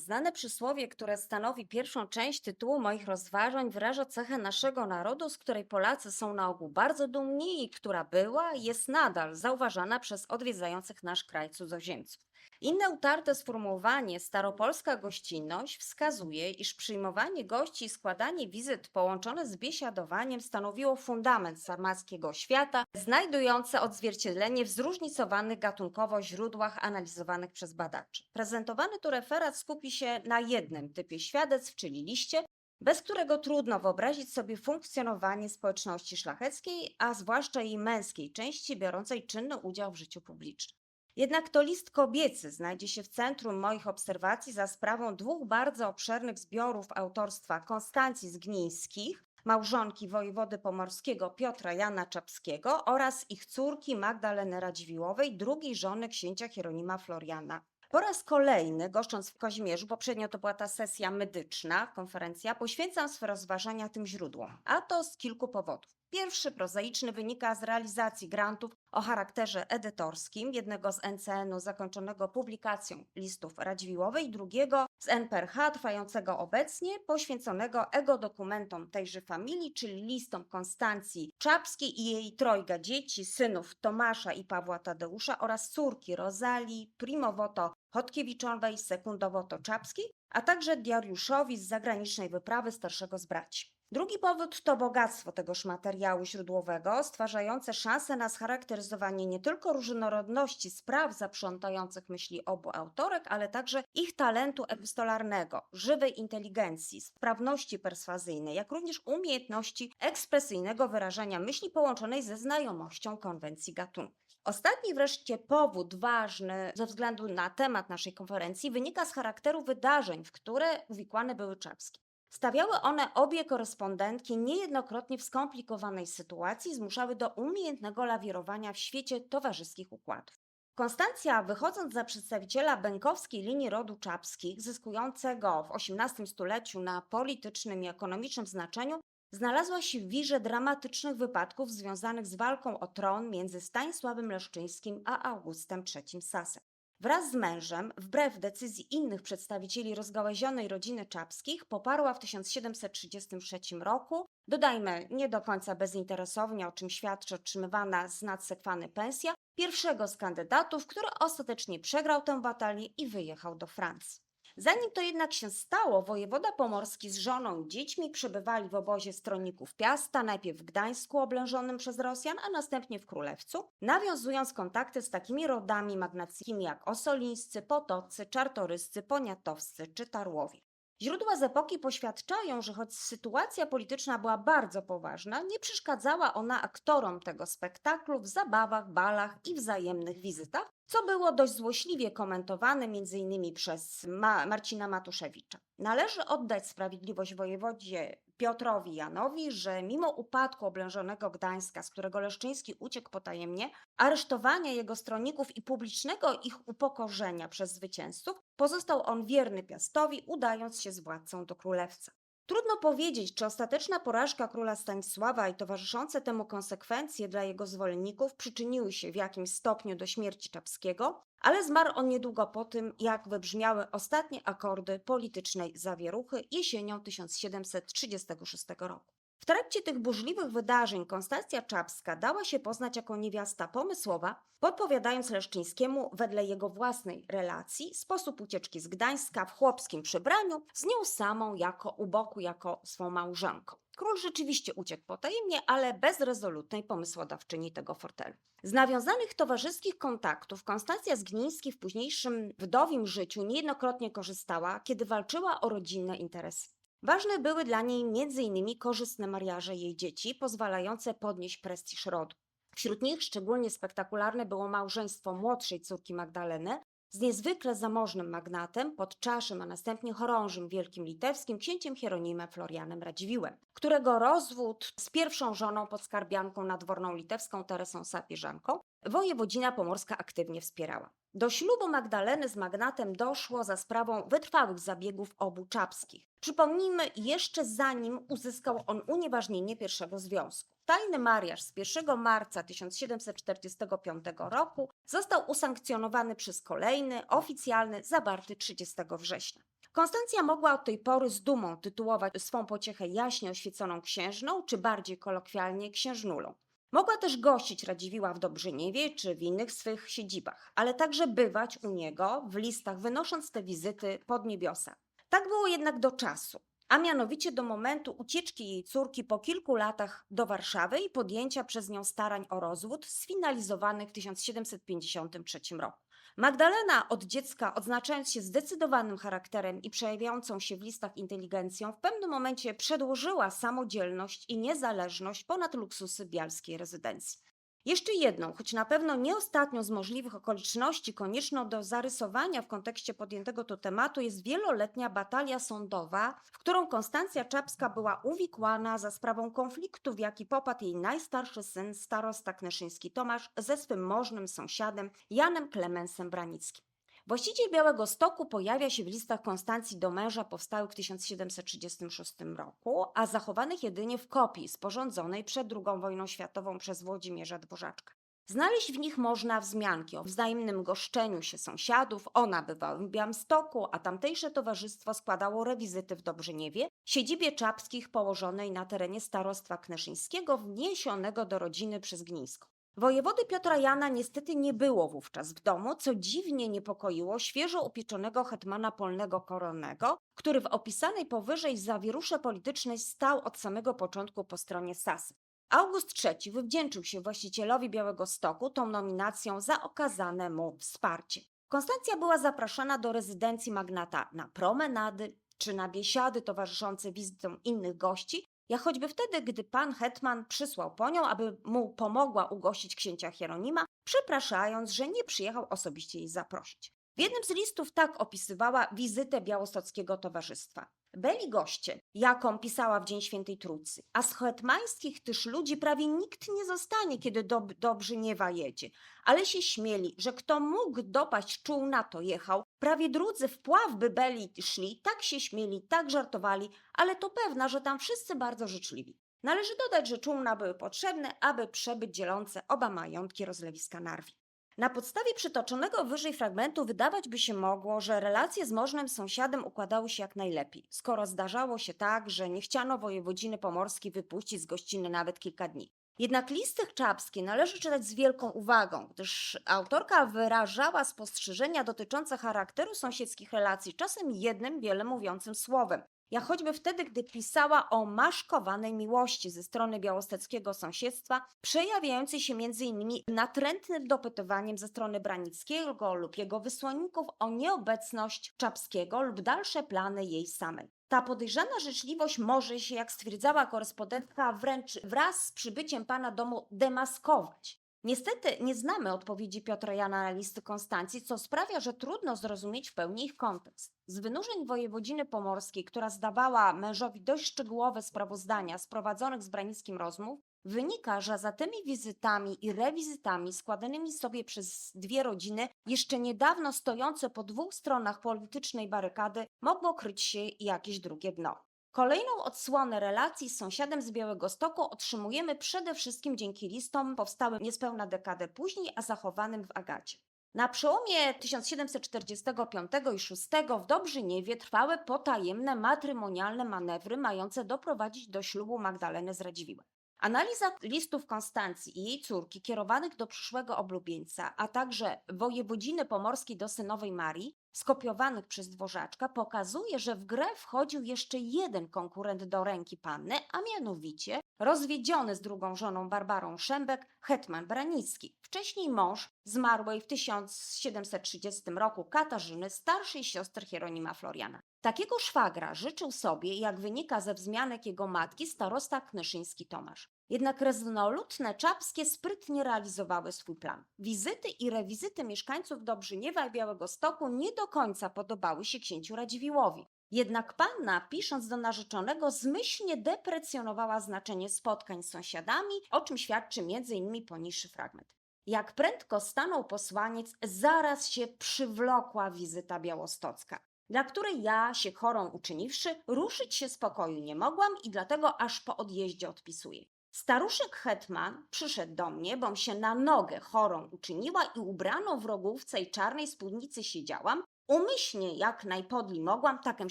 Znane przysłowie, które stanowi pierwszą część tytułu moich rozważań, wyraża cechę naszego narodu, z której Polacy są na ogół bardzo dumni i która była jest nadal zauważana przez odwiedzających nasz kraj cudzoziemców. Inne utarte sformułowanie staropolska gościnność wskazuje, iż przyjmowanie gości i składanie wizyt połączone z biesiadowaniem stanowiło fundament sarmackiego świata, znajdujące odzwierciedlenie w zróżnicowanych gatunkowo źródłach analizowanych przez badaczy. Prezentowany tu referat skupi się na jednym typie świadectw, czyli liście, bez którego trudno wyobrazić sobie funkcjonowanie społeczności szlacheckiej, a zwłaszcza jej męskiej części biorącej czynny udział w życiu publicznym. Jednak to list kobiecy znajdzie się w centrum moich obserwacji za sprawą dwóch bardzo obszernych zbiorów autorstwa Konstancji Zgnińskich, małżonki wojewody pomorskiego Piotra Jana Czapskiego oraz ich córki Magdaleny Radziwiłłowej, drugiej żony księcia Hieronima Floriana. Po raz kolejny, goszcząc w Kazimierzu, poprzednio to była ta sesja medyczna, konferencja, poświęcam swe rozważania tym źródłom, a to z kilku powodów. Pierwszy prozaiczny wynika z realizacji grantów o charakterze edytorskim, jednego z NCN-u zakończonego publikacją listów Radziwiłłowej, drugiego z NPRH trwającego obecnie, poświęconego ego-dokumentom tejże familii, czyli listom Konstancji Czapskiej i jej trojga dzieci, synów Tomasza i Pawła Tadeusza oraz córki Rozalii, primowoto Chodkiewiczowej, sekundowoto Czapskiej, a także diariuszowi z zagranicznej wyprawy starszego z braci. Drugi powód to bogactwo tegoż materiału źródłowego, stwarzające szansę na scharakteryzowanie nie tylko różnorodności spraw zaprzątających myśli obu autorek, ale także ich talentu epistolarnego, żywej inteligencji, sprawności perswazyjnej, jak również umiejętności ekspresyjnego wyrażania myśli połączonej ze znajomością konwencji gatunku. Ostatni wreszcie powód ważny ze względu na temat naszej konferencji wynika z charakteru wydarzeń, w które uwikłane były Czapskie. Stawiały one obie korespondentki niejednokrotnie w skomplikowanej sytuacji, zmuszały do umiejętnego lawirowania w świecie towarzyskich układów. Konstancja, wychodząc za przedstawiciela bękowskiej linii rodu Czapskich, zyskującego w XVIII stuleciu na politycznym i ekonomicznym znaczeniu, znalazła się w wirze dramatycznych wypadków związanych z walką o tron między Stanisławem Leszczyńskim a Augustem III Sasem. Wraz z mężem, wbrew decyzji innych przedstawicieli rozgałęzionej rodziny Czapskich, poparła w 1733 roku, dodajmy nie do końca bezinteresownie, o czym świadczy otrzymywana z nadsekwany pensja, pierwszego z kandydatów, który ostatecznie przegrał tę batalię i wyjechał do Francji. Zanim to jednak się stało, wojewoda pomorski z żoną i dziećmi przebywali w obozie stronników Piasta, najpierw w Gdańsku oblężonym przez Rosjan, a następnie w Królewcu, nawiązując kontakty z takimi rodami magnackimi jak Osolińscy, Potocy, Czartoryscy, Poniatowscy czy Tarłowie. Źródła z epoki poświadczają, że choć sytuacja polityczna była bardzo poważna, nie przeszkadzała ona aktorom tego spektaklu w zabawach, balach i wzajemnych wizytach, co było dość złośliwie komentowane m.in. przez Ma Marcina Matuszewicza. Należy oddać sprawiedliwość wojewodzie Piotrowi Janowi, że mimo upadku oblężonego Gdańska, z którego Leszczyński uciekł potajemnie, aresztowania jego stronników i publicznego ich upokorzenia przez zwycięzców, pozostał on wierny Piastowi, udając się z władcą do Królewca. Trudno powiedzieć, czy ostateczna porażka króla Stanisława i towarzyszące temu konsekwencje dla jego zwolenników przyczyniły się w jakimś stopniu do śmierci Czapskiego, ale zmarł on niedługo po tym, jak wybrzmiały ostatnie akordy politycznej zawieruchy jesienią 1736 roku. W trakcie tych burzliwych wydarzeń Konstancja Czapska dała się poznać jako niewiasta pomysłowa, podpowiadając Leszczyńskiemu wedle jego własnej relacji sposób ucieczki z Gdańska w chłopskim przebraniu, z nią samą jako u boku jako swą małżonką. Król rzeczywiście uciekł potajemnie, ale bez rezolutnej pomysłodawczyni tego fortelu. Z nawiązanych towarzyskich kontaktów Konstancja Zgniński w późniejszym wdowim życiu niejednokrotnie korzystała, kiedy walczyła o rodzinne interesy. Ważne były dla niej m.in. korzystne mariaże jej dzieci, pozwalające podnieść prestiż rodu. Wśród nich szczególnie spektakularne było małżeństwo młodszej córki Magdaleny z niezwykle zamożnym magnatem, podczaszym, a następnie chorążym wielkim litewskim księciem Hieronimem Florianem Radziwiłem, którego rozwód z pierwszą żoną podskarbianką nadworną litewską Teresą Sapieżanką wojewodzina pomorska aktywnie wspierała. Do ślubu Magdaleny z magnatem doszło za sprawą wytrwałych zabiegów obu czapskich. Przypomnijmy, jeszcze zanim uzyskał on unieważnienie pierwszego związku. Tajny mariaż z 1 marca 1745 roku został usankcjonowany przez kolejny, oficjalny, zawarty 30 września. Konstancja mogła od tej pory z dumą tytułować swą pociechę jaśnie oświeconą księżną, czy bardziej kolokwialnie księżnulą. Mogła też gościć Radziwiła w Dobrzyniewie czy w innych swych siedzibach, ale także bywać u niego w listach, wynosząc te wizyty pod niebiosa. Tak było jednak do czasu, a mianowicie do momentu ucieczki jej córki po kilku latach do Warszawy i podjęcia przez nią starań o rozwód, sfinalizowanych w 1753 roku. Magdalena od dziecka, odznaczając się zdecydowanym charakterem i przejawiającą się w listach inteligencją, w pewnym momencie przedłożyła samodzielność i niezależność ponad luksusy bialskiej rezydencji. Jeszcze jedną, choć na pewno nie ostatnią z możliwych okoliczności konieczną do zarysowania w kontekście podjętego tu tematu jest wieloletnia batalia sądowa, w którą Konstancja Czapska była uwikłana za sprawą konfliktu, w jaki popadł jej najstarszy syn, starosta knyszyński Tomasz, ze swym możnym sąsiadem Janem Klemensem Branickim. Właściciel Białego Stoku pojawia się w listach Konstancji do męża powstałych w 1736 roku, a zachowanych jedynie w kopii sporządzonej przed II wojną światową przez Włodzimierza Dworzaczka. Znaleźć w nich można wzmianki o wzajemnym goszczeniu się sąsiadów, o nabywałym w Białymstoku, a tamtejsze towarzystwo składało rewizyty w Dobrzyniewie, siedzibie Czapskich położonej na terenie starostwa knyszyńskiego, wniesionego do rodziny przez Gnińską. Wojewody Piotra Jana niestety nie było wówczas w domu, co dziwnie niepokoiło świeżo upieczonego hetmana polnego koronnego, który w opisanej powyżej zawierusze politycznej stał od samego początku po stronie Sasy. August III wywdzięczył się właścicielowi Białego Stoku tą nominacją za okazane mu wsparcie. Konstancja była zapraszana do rezydencji magnata na promenady czy na biesiady towarzyszące wizytom innych gości, jak choćby wtedy, gdy pan hetman przysłał po nią, aby mu pomogła ugościć księcia Hieronima, przepraszając, że nie przyjechał osobiście jej zaprosić. W jednym z listów tak opisywała wizytę białostockiego towarzystwa. Byli goście, jaką pisała w Dzień Świętej Trójcy, a z hetmańskich też ludzi prawie nikt nie zostanie, kiedy do, do Brzyniewa jedzie. Ale się śmieli, że kto mógł dopaść czuł na to jechał, prawie drudzy w pław by byli szli, tak się śmieli, tak żartowali, ale to pewna, że tam wszyscy bardzo życzliwi. Należy dodać, że czółna były potrzebne, aby przebyć dzielące oba majątki rozlewiska Narwi. Na podstawie przytoczonego wyżej fragmentu wydawać by się mogło, że relacje z możnym sąsiadem układały się jak najlepiej, skoro zdarzało się tak, że nie chciano wojewodziny pomorskiej wypuścić z gościny nawet kilka dni. Jednak listy czapskie należy czytać z wielką uwagą, gdyż autorka wyrażała spostrzeżenia dotyczące charakteru sąsiedzkich relacji czasem jednym wiele mówiącym słowem, jak choćby wtedy, gdy pisała o maszkowanej miłości ze strony białosteckiego sąsiedztwa, przejawiającej się m.in. natrętnym dopytywaniem ze strony Branickiego lub jego wysłanników o nieobecność Czapskiego lub dalsze plany jej samej. Ta podejrzana życzliwość może się, jak stwierdzała korespondentka, wręcz wraz z przybyciem pana domu demaskować. Niestety nie znamy odpowiedzi Piotra Jana na listy Konstancji, co sprawia, że trudno zrozumieć w pełni ich kontekst. Z wynurzeń wojewodziny pomorskiej, która zdawała mężowi dość szczegółowe sprawozdania z prowadzonych z Branickim rozmów, wynika, że za tymi wizytami i rewizytami składanymi sobie przez dwie rodziny, jeszcze niedawno stojące po dwóch stronach politycznej barykady, mogło kryć się jakieś drugie dno. Kolejną odsłonę relacji z sąsiadem z Białego Stoku otrzymujemy przede wszystkim dzięki listom powstałym niespełna dekadę później, a zachowanym w Agacie. Na przełomie 1745 i 6 w Dobrzyniewie trwały potajemne matrymonialne manewry mające doprowadzić do ślubu Magdaleny z Radziwiłem. Analiza listów Konstancji i jej córki kierowanych do przyszłego oblubieńca, a także wojewodziny pomorskiej do synowej Marii, skopiowanych przez dworzaczka, pokazuje, że w grę wchodził jeszcze jeden konkurent do ręki panny, a mianowicie rozwiedziony z drugą żoną Barbarą Szembek, hetman Branicki, wcześniej mąż zmarłej w 1730 roku Katarzyny, starszej siostry Hieronima Floriana. Takiego szwagra życzył sobie, jak wynika ze wzmianek jego matki, starosta knyszyński Tomasz. Jednak rezolutne czapskie sprytnie realizowały swój plan. Wizyty i rewizyty mieszkańców Dobrzyniewa i Białego Stoku nie do końca podobały się księciu Radziwiłowi. Jednak panna, pisząc do narzeczonego, zmyślnie deprecjonowała znaczenie spotkań z sąsiadami, o czym świadczy m.in. poniższy fragment. Jak prędko stanął posłaniec, zaraz się przywlokła wizyta białostocka dla której ja, się chorą uczyniwszy, ruszyć się z pokoju nie mogłam i dlatego aż po odjeździe odpisuję. Staruszek hetman przyszedł do mnie, bom się na nogę chorą uczyniła i ubraną w rogówce i czarnej spódnicy siedziałam, Umyślnie, jak najpodli mogłam, takem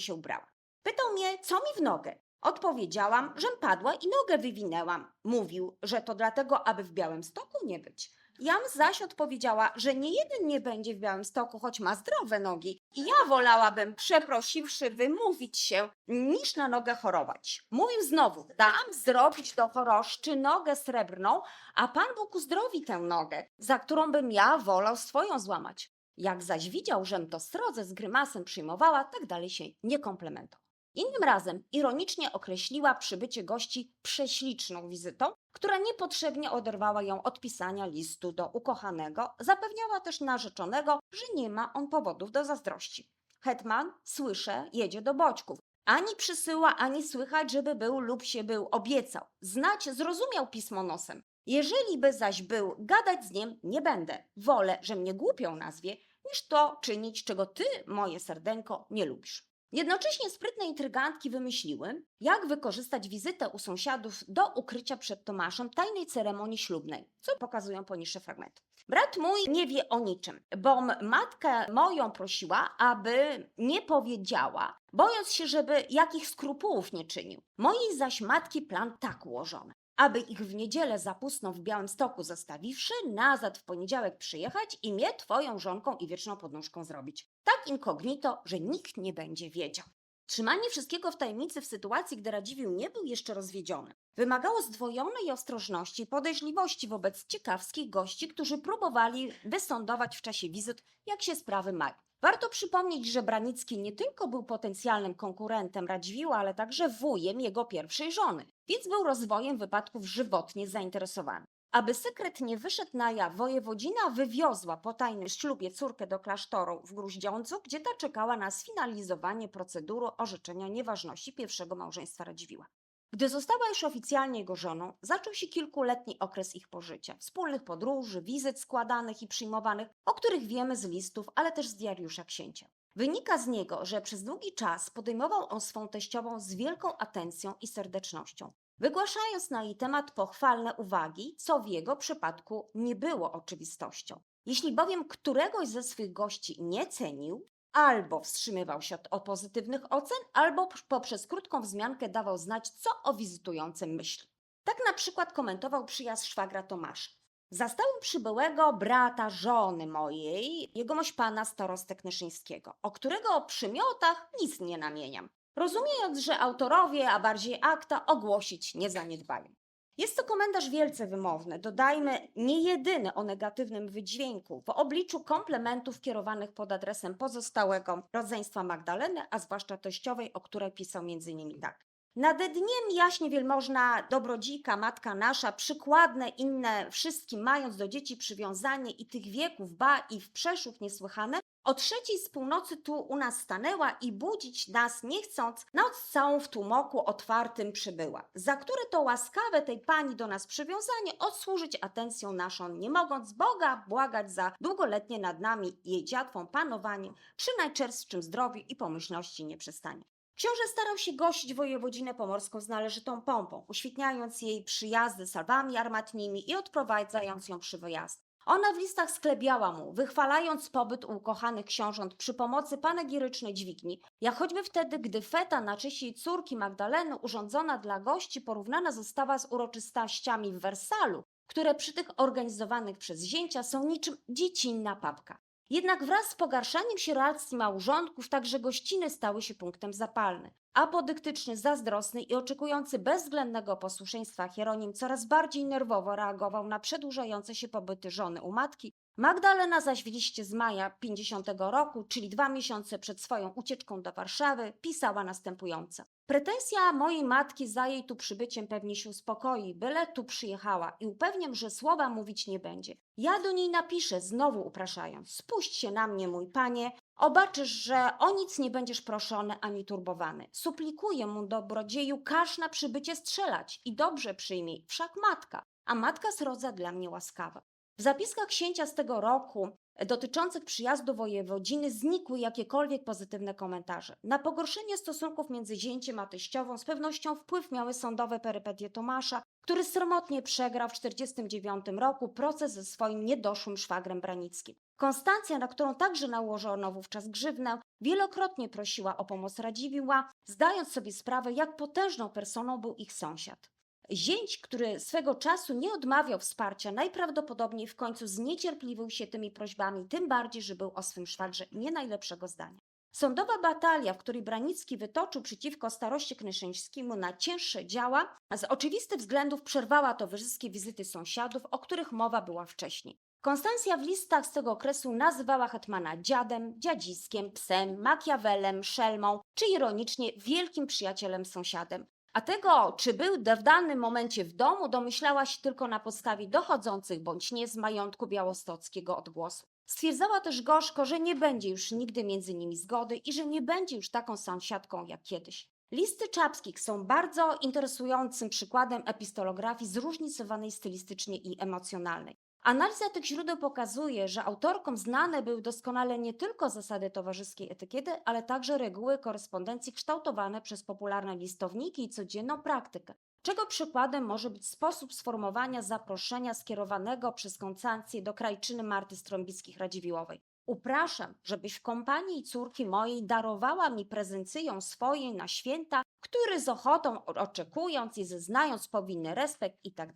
się ubrała. Pytał mnie, co mi w nogę. Odpowiedziałam, żem padła i nogę wywinęłam. Mówił, że to dlatego, aby w Białymstoku nie być. Jam zaś odpowiedziała, że nie jeden nie będzie w Białymstoku, choć ma zdrowe nogi. Ja wolałabym, przeprosiwszy, wymówić się, niż na nogę chorować. Mówił znowu, dam zrobić do choroszczy nogę srebrną, a Pan Bóg uzdrowi tę nogę, za którą bym ja wolał swoją złamać. Jak zaś widział, żem to srodze z grymasem przyjmowała, tak dalej się nie komplementował. Innym razem ironicznie określiła przybycie gości prześliczną wizytą, która niepotrzebnie oderwała ją od pisania listu do ukochanego, zapewniała też narzeczonego, że nie ma on powodów do zazdrości. Hetman, słyszę, jedzie do Boćków. Ani przysyła, ani słychać, żeby był lub się był, obiecał. Znać zrozumiał pismo nosem. Jeżeli by zaś był, gadać z nim nie będę. Wolę, że mnie głupią nazwie, niż to czynić, czego ty, moje serdeńko, nie lubisz. Jednocześnie sprytne intrygantki wymyśliły, jak wykorzystać wizytę u sąsiadów do ukrycia przed Tomaszem tajnej ceremonii ślubnej, co pokazują poniższe fragmenty. Brat mój nie wie o niczym, bo matkę moją prosiła, aby nie powiedziała, bojąc się, żeby jakich skrupułów nie czynił. Mojej zaś matki plan tak ułożony aby ich w niedzielę zapusną w Białymstoku zostawiwszy, nazad w poniedziałek przyjechać i mnie twoją żonką i wieczną podnóżką zrobić. Tak inkognito, że nikt nie będzie wiedział. Trzymanie wszystkiego w tajemnicy w sytuacji, gdy Radziwiłł nie był jeszcze rozwiedziony, wymagało zdwojonej ostrożności i podejrzliwości wobec ciekawskich gości, którzy próbowali wysądować w czasie wizyt, jak się sprawy mają. Warto przypomnieć, że Branicki nie tylko był potencjalnym konkurentem Radziwiłła, ale także wujem jego pierwszej żony, więc był rozwojem wypadków żywotnie zainteresowany. Aby sekret nie wyszedł na jaw, wojewodzina wywiozła po tajnym ślubie córkę do klasztoru w Gruździądzu, gdzie ta czekała na sfinalizowanie procedury orzeczenia nieważności pierwszego małżeństwa Radziwiłła. Gdy została już oficjalnie jego żoną, zaczął się kilkuletni okres ich pożycia, wspólnych podróży, wizyt składanych i przyjmowanych, o których wiemy z listów, ale też z diariusza księcia. Wynika z niego, że przez długi czas podejmował on swą teściową z wielką atencją i serdecznością, wygłaszając na jej temat pochwalne uwagi, co w jego przypadku nie było oczywistością. Jeśli bowiem któregoś ze swych gości nie cenił, albo wstrzymywał się od, od pozytywnych ocen, albo poprzez krótką wzmiankę dawał znać, co o wizytującym myśli. Tak na przykład komentował przyjazd szwagra Tomasza. Zastałem przybyłego brata żony mojej, jegomość pana starostę Knyszyńskiego, o którego przymiotach nic nie namieniam, rozumiejąc, że autorowie, a bardziej akta, ogłosić nie zaniedbają. Jest to komentarz wielce wymowny, dodajmy, nie jedyny o negatywnym wydźwięku, w obliczu komplementów kierowanych pod adresem pozostałego rodzeństwa Magdaleny, a zwłaszcza teściowej, o której pisał m.in. tak. Nad dniem jaśnie wielmożna dobrodzika, matka nasza, przykładne inne wszystkim, mając do dzieci przywiązanie i tych wieków, ba i w przeszłych niesłychane, o trzeciej z północy tu u nas stanęła i budzić nas nie chcąc, noc całą w tłumoku otwartym przybyła, za które to łaskawe tej pani do nas przywiązanie odsłużyć atencją naszą, nie mogąc Boga błagać za długoletnie nad nami jej dziatwą panowanie, przy najczerstszym zdrowiu i pomyślności nie przestanie. Książę starał się gościć wojewodzinę pomorską z należytą pompą, uświetniając jej przyjazdy salwami armatnimi i odprowadzając ją przy wyjazd. Ona w listach sklebiała mu, wychwalając pobyt u ukochanych książąt przy pomocy panegirycznej dźwigni, jak choćby wtedy, gdy feta na cześć jej córki Magdaleny urządzona dla gości porównana została z uroczystościami w Wersalu, które przy tych organizowanych przez zięcia są niczym dziecinna papka. Jednak wraz z pogarszaniem się relacji małżonków także gościny stały się punktem zapalnym. Apodyktyczny, zazdrosny i oczekujący bezwzględnego posłuszeństwa Hieronim coraz bardziej nerwowo reagował na przedłużające się pobyty żony u matki. Magdalena zaś w liście z maja 50 roku, czyli dwa miesiące przed swoją ucieczką do Warszawy, pisała następująco. Pretensja mojej matki za jej tu przybyciem pewnie się uspokoi, byle tu przyjechała i upewniam, że słowa mówić nie będzie. Ja do niej napiszę, znowu upraszając. Spuść się na mnie, mój panie, obaczysz, że o nic nie będziesz proszony ani turbowany. Suplikuję mu dobrodzieju, każ na przybycie strzelać i dobrze przyjmij, wszak matka, a matka zrodza dla mnie łaskawa. W zapiskach księcia z tego roku dotyczących przyjazdu wojewodziny znikły jakiekolwiek pozytywne komentarze. Na pogorszenie stosunków między zięciem a teściową z pewnością wpływ miały sądowe perypetie Tomasza, który sromotnie przegrał w 1949 roku proces ze swoim niedoszłym szwagrem Branickim. Konstancja, na którą także nałożono wówczas grzywnę, wielokrotnie prosiła o pomoc Radziwiła, zdając sobie sprawę, jak potężną personą był ich sąsiad. Zięć, który swego czasu nie odmawiał wsparcia, najprawdopodobniej w końcu zniecierpliwił się tymi prośbami, tym bardziej, że był o swym szwagrze nie najlepszego zdania. Sądowa batalia, w której Branicki wytoczył przeciwko staroście Knyszyńskiemu na cięższe działa, z oczywistych względów przerwała towarzyskie wizyty sąsiadów, o których mowa była wcześniej. Konstancja w listach z tego okresu nazywała hetmana dziadem, dziadziskiem, psem, makiawelem, szelmą, czy ironicznie wielkim przyjacielem sąsiadem. A tego, czy był w danym momencie w domu, domyślała się tylko na podstawie dochodzących bądź nie z majątku białostockiego odgłosów. Stwierdzała też gorzko, że nie będzie już nigdy między nimi zgody i że nie będzie już taką sąsiadką jak kiedyś. Listy Czapskich są bardzo interesującym przykładem epistolografii zróżnicowanej stylistycznie i emocjonalnej. Analiza tych źródeł pokazuje, że autorkom znane były doskonale nie tylko zasady towarzyskiej etykiety, ale także reguły korespondencji kształtowane przez popularne listowniki i codzienną praktykę. Czego przykładem może być sposób sformowania zaproszenia skierowanego przez Konstancję do krajczyny Marty Strąbickich Radziwiłłowej. Upraszam, żebyś w kompanii córki mojej darowała mi prezencją swojej na święta, który z ochotą oczekując i zeznając powinny respekt i tak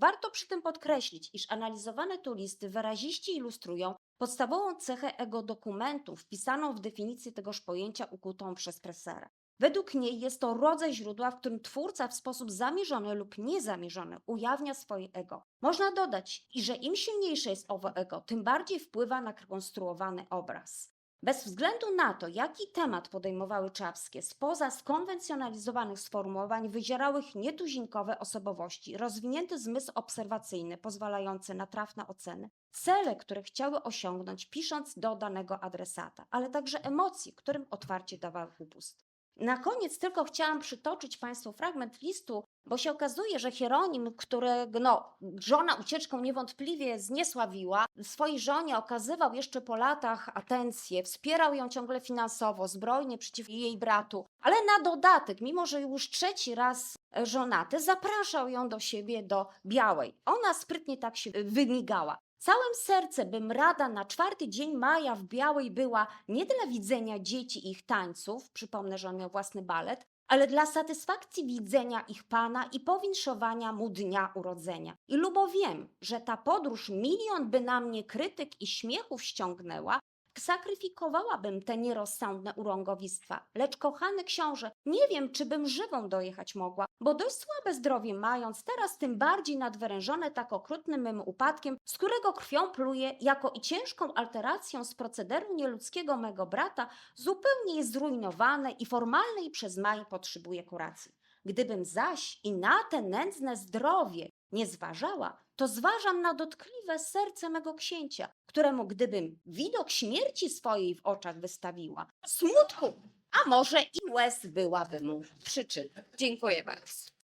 Warto przy tym podkreślić, iż analizowane tu listy wyraziście ilustrują podstawową cechę ego dokumentu wpisaną w definicję tegoż pojęcia ukutą przez Pressera. Według niej jest to rodzaj źródła, w którym twórca w sposób zamierzony lub niezamierzony ujawnia swoje ego. Można dodać, i że im silniejsze jest owo ego, tym bardziej wpływa na konstruowany obraz. Bez względu na to, jaki temat podejmowały czapskie, spoza skonwencjonalizowanych sformułowań wyzierałych nietuzinkowe osobowości, rozwinięty zmysł obserwacyjny pozwalający na trafne oceny, cele, które chciały osiągnąć pisząc do danego adresata, ale także emocje, którym otwarcie dawały upust. Na koniec tylko chciałam przytoczyć Państwu fragment listu, bo się okazuje, że Hieronim, którego no, żona ucieczką niewątpliwie zniesławiła, swojej żonie okazywał jeszcze po latach atencję, wspierał ją ciągle finansowo, zbrojnie przeciw jej bratu, ale na dodatek, mimo że już trzeci raz żonaty, zapraszał ją do siebie do Białej. Ona sprytnie tak się wymigała. Całym sercem bym rada na czwarty dzień maja w Białej była nie dla widzenia dzieci i ich tańców, przypomnę, że on miał własny balet, ale dla satysfakcji widzenia ich pana i powinszowania mu dnia urodzenia. I lubo wiem, że ta podróż milion by na mnie krytyk i śmiechów ściągnęła, sakryfikowałabym te nierozsądne urągowistwa. Lecz kochany książę, nie wiem, czy bym żywą dojechać mogła, bo dość słabe zdrowie mając, teraz tym bardziej nadwyrężone tak okrutnym mym upadkiem, z którego krwią pluje, jako i ciężką alteracją z procederu nieludzkiego mego brata, zupełnie jest zrujnowane i formalnej przez maj potrzebuje kuracji. Gdybym zaś i na te nędzne zdrowie nie zważała, to zważam na dotkliwe serce mego księcia, któremu gdybym widok śmierci swojej w oczach wystawiła, smutku, a może i łez byłaby mu przyczyną. Dziękuję bardzo.